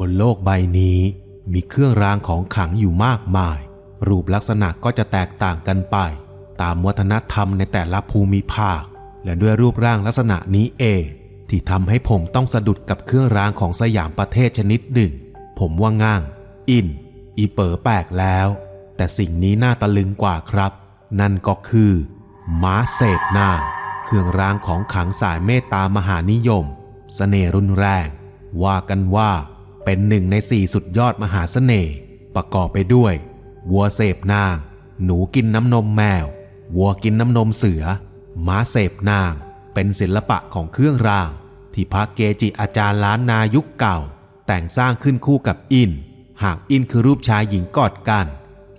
บนโลกใบนี้มีเครื่องรางของขลังอยู่มากมาย รูปลักษณะก็จะแตกต่างกันไป ตามวัฒนธรรมในแต่ละภูมิภาค และด้วยรูปร่างลักษณะนี้เอง ที่ทำให้ผมต้องสะดุดกับเครื่องรางของสยามประเทศชนิดหนึ่ง ผมว่าง่าง อิน อีเป๋อแปลกแล้ว แต่สิ่งนี้น่าตะลึงกว่าครับ นั่นก็คือม้าเสพนางเครื่องรางของขังสายเมตตามหานิยมเสน่ห์รุนแรง ว่ากันว่า เป็นหนึ่งในสี่สุดยอดมหาเสน่ห์ประกอบไปด้วย วัวเสพนาง หนูกินน้ำนมแมว วัวกินน้ำนมเสือ ม้าเสพนาง เป็นศิลปะของเครื่องราง ที่พระเกจิอาจารย์ล้านนายุคเก่า แต่งสร้างขึ้นคู่กับอิน หากอินคือรูปชายหญิงกอดกัน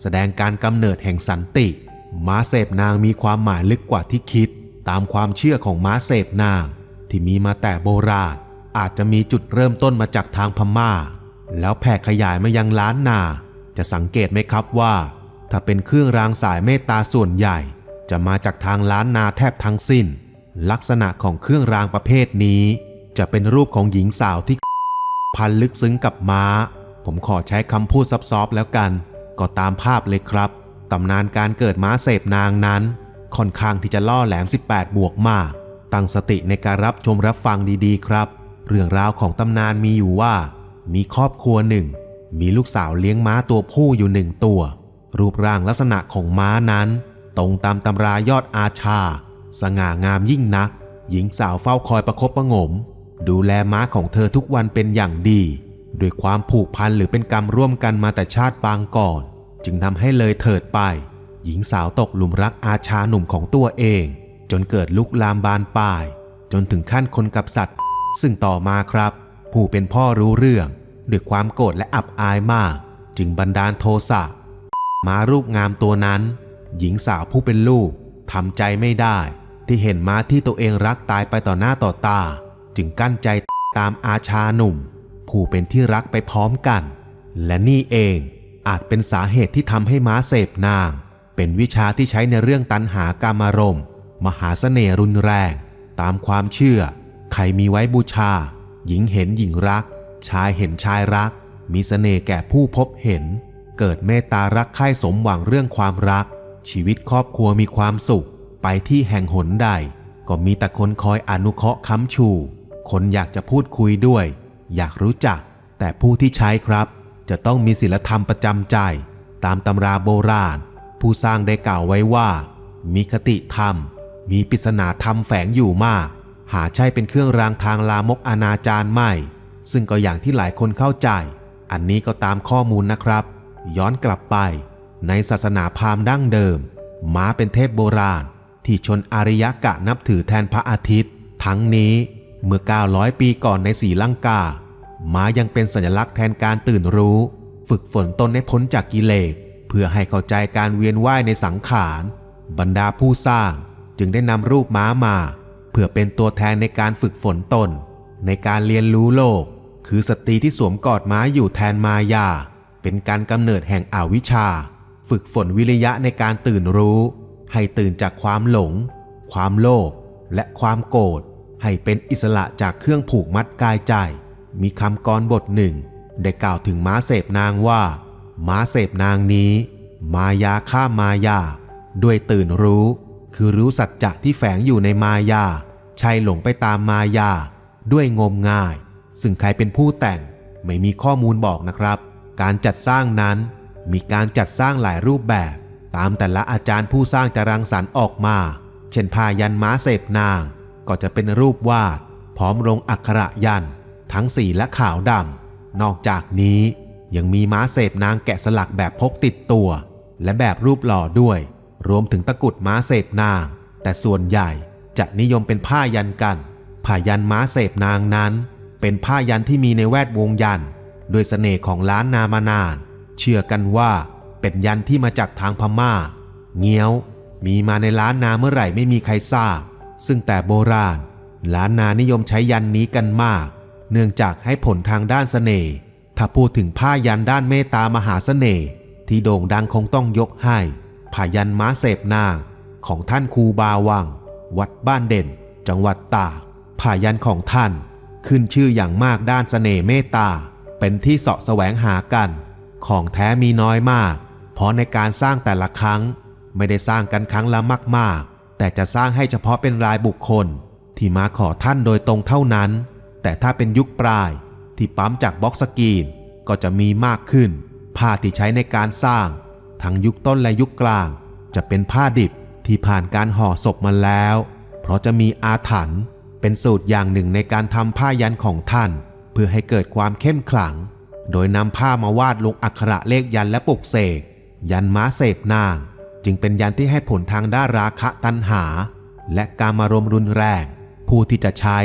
แสดงการกำเนิดแห่งสันติ ม้าเสพนางมีความหมายลึกกว่าที่คิด ตามความเชื่อของม้าเสพนาง ที่มีมาแต่โบราณ อาจจะมีจุดเริ่มต้นมาจากทางพม่า แล้วแผ่ขยายมายังล้านนา จะสังเกตไหมครับว่า ถ้าเป็นเครื่องรางสายเมตตาส่วนใหญ่ จะมาจากทางล้านนาแทบทั้งสิ้น ลักษณะของเครื่องรางประเภทนี้ จะเป็นรูปของหญิงสาวที่ พันลึกซึ้งกับม้า ผมขอใช้คำพูดซับซ้อนแล้วกัน ก็ตามภาพเลยครับตำนานการเกิดม้าเสพนางนั้นค่อนข้างที่จะล่อแหลม 18 บวกมาก ตั้งสติในการรับชมรับฟังดีๆ ครับ เรื่องราวของตำนานมีอยู่ว่า มีครอบครัวหนึ่ง มีลูกสาวเลี้ยงม้าตัวผู้อยู่หนึ่งตัว รูปร่างลักษณะของม้านั้น ตรงตามตำรายอดอาชา สง่างามยิ่งนัก หญิงสาวเฝ้าคอยประคบประงม ดูแลม้าของเธอทุกวันเป็นอย่างดีด้วยความผูกพันหรือเป็นกรรมร่วมกันมาแต่ชาติปางก่อน จึงทำให้เลยเถิดไป หญิงสาวตกหลุมรักอาชาหนุ่มของตัวเอง จนเกิดลุกลามบานปลาย จนถึงขั้นคนกับสัตว์ ซึ่งต่อมาครับ ผู้เป็นพ่อรู้เรื่อง ด้วยความโกรธและอับอายมาก จึงบันดาลโทสะม้ารูปงามตัวนั้น หญิงสาวผู้เป็นลูกทำใจไม่ได้ ที่เห็นม้าที่ตัวเองรักตายไปต่อหน้าต่อตา จึงกั้นใจตามอาชาหนุ่ม ผู้เป็นที่รักไปพร้อมกัน และนี่เองอาจเป็นสาเหตุที่ทำให้ม้าเสพนาง เป็นวิชาที่ใช้ในเรื่องตันหากามารมณ์มหาเสน่ห์รุนแรง ตามความเชื่อ ใครมีไว้บูชา หญิงเห็นหญิงรัก ชายเห็นชายรัก มีเสน่ห์แก่ผู้พบเห็น เกิดเมตตารักใคร่สมหวังเรื่องความรัก ชีวิตครอบครัวมีความสุข ไปที่แห่งหนใด ก็มีแต่คนคอยอนุเคราะห์ค้ำชู คนอยากจะพูดคุยด้วย อยากรู้จัก แต่ผู้ที่ใช้ครับ จะต้องมีศีลธรรมประจำใจ ตามตำราโบราณ ผู้สร้างได้กล่าวไว้ว่า มีคติธรรม มีปริศนาธรรมแฝงอยู่มาก หาใช่เป็นเครื่องรางทางลามกอนาจารไม่ ซึ่งก็อย่างที่หลายคนเข้าใจ อันนี้ก็ตามข้อมูลนะครับ ย้อนกลับไป ในศาสนาพราหมณ์ดั้งเดิม ม้าเป็นเทพโบราณ ที่ชนอารยกะนับถือแทนพระอาทิตย์ ทั้งนี้เมื่อ 900 ปีก่อนในสีลังกา ม้ายังเป็นสัญลักษณ์แทนการตื่นรู้ ฝึกฝนตนให้พ้นจากกิเลสเพื่อให้เข้าใจการเวียนว่ายในสังขาร บรรดาผู้สร้างจึงได้นำรูปม้ามา เพื่อเป็นตัวแทนในการฝึกฝนตน ในการเรียนรู้โลก คือสตรีที่สวมกอดม้าอยู่แทนมายา เป็นการกำเนิดแห่งอวิชชา ฝึกฝนวิริยะในการตื่นรู้ ให้ตื่นจากความหลง ความโลภและความโกรธให้เป็นอิสระจากเครื่องผูกมัดกายใจ มีคำกรบทหนึ่ง ได้กล่าวถึงม้าเสพนางว่า ม้าเสพนางนี้ มายาฆ่ามายา ด้วยตื่นรู้ คือรู้สัจจะที่แฝงอยู่ในมายาใช่หลงไปตามมายา ด้วยงมง่าย ซึ่งใครเป็นผู้แต่งไม่มีข้อมูลบอกนะครับ การจัดสร้างนั้น มีการจัดสร้างหลายรูปแบบ ตามแต่ละอาจารย์ผู้สร้างจะรังสรรค์ออกมา เช่นพายันม้าเสพนาง ก็จะเป็นรูปวาด พร้อมลงอักขระยัน ทั้งสีและขาวดำนอกจากนี้ยังมีม้าเสพนางแกะสลักแบบพกติดตัว และแบบรูปหล่อด้วย รวมถึงตะกุดม้าเสพนาง แต่ส่วนใหญ่จะนิยมเป็นผ้ายันกัน ผ้ายันม้าเสพนางนั้น เป็นผ้ายันที่มีในแวดวงยัน โดยเสน่ห์ของล้านนามานาน เชื่อกันว่าเป็นยันที่มาจากทางพม่า เงี้ยว มีมาในล้านนาเมื่อไหร่ไม่มีใครทราบ ซึ่งแต่โบราณ ล้านนานิยมใช้ยันนี้กันมาก เนื่องจากให้ผลทางด้านเสน่ห์ ถ้าพูดถึงผ้ายันด้านเมตตามหาเสน่ห์ที่โด่งดังคงต้องยกให้ ผ้ายันม้าเสพนางของท่านครูบาวัง วัดบ้านเด่น จังหวัดตากผ้ายันของท่าน ขึ้นชื่ออย่างมากด้านเสน่ห์เมตตา เป็นที่เสาะแสวงหากัน ของแท้มีน้อยมาก เพราะในการสร้างแต่ละครั้ง ไม่ได้สร้างกันครั้งละมาก ๆ แต่จะสร้างให้เฉพาะเป็นรายบุคคล ที่มาขอท่านโดยตรงเท่านั้น แต่ถ้าเป็นยุคปลาย ที่ปั๊มจากบ็อกสกรีนก็จะมีมากขึ้นผ้าที่ใช้ในการสร้าง ทั้งยุคต้นและยุคกลาง จะเป็นผ้าดิบที่ผ่านการห่อศพมาแล้ว เพราะจะมีอาถรรพ์เป็นสูตรอย่างหนึ่งในการทำผ้ายันของท่าน เพื่อให้เกิดความเข้มขลัง โดยนำผ้ามาวาดลงอักขระเลขยันและปลุกเสกยันม้าเสพนาง จึงเป็นยันที่ให้ผลทางด้านราคะตัณหา และการมารมรุนแรง ผู้ที่จะใช้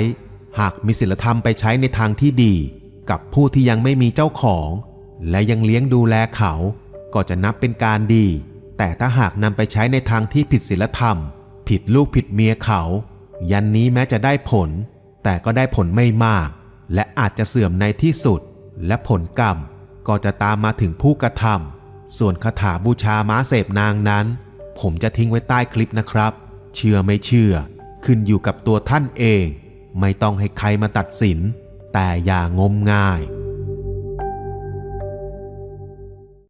หากมีศีลธรรมไปใช้ในทางที่ดี กับผู้ที่ยังไม่มีเจ้าของ และยังเลี้ยงดูแลเขา ก็จะนับเป็นการดี แต่ถ้าหากนำไปใช้ในทางที่ผิดศีลธรรม ผิดลูกผิดเมียเขา ยันนี้แม้จะได้ผล แต่ก็ได้ผลไม่มาก และอาจจะเสื่อมในที่สุด และผลกรรมก็จะตามมาถึงผู้กระทำส่วนคาถาบูชาม้าเสพนางนั้น ผมจะทิ้งไว้ใต้คลิปนะครับ เชื่อไม่เชื่อ ขึ้นอยู่กับตัวท่านเอง ไม่ต้องให้ใครมาตัดสิน แต่อย่างมงาย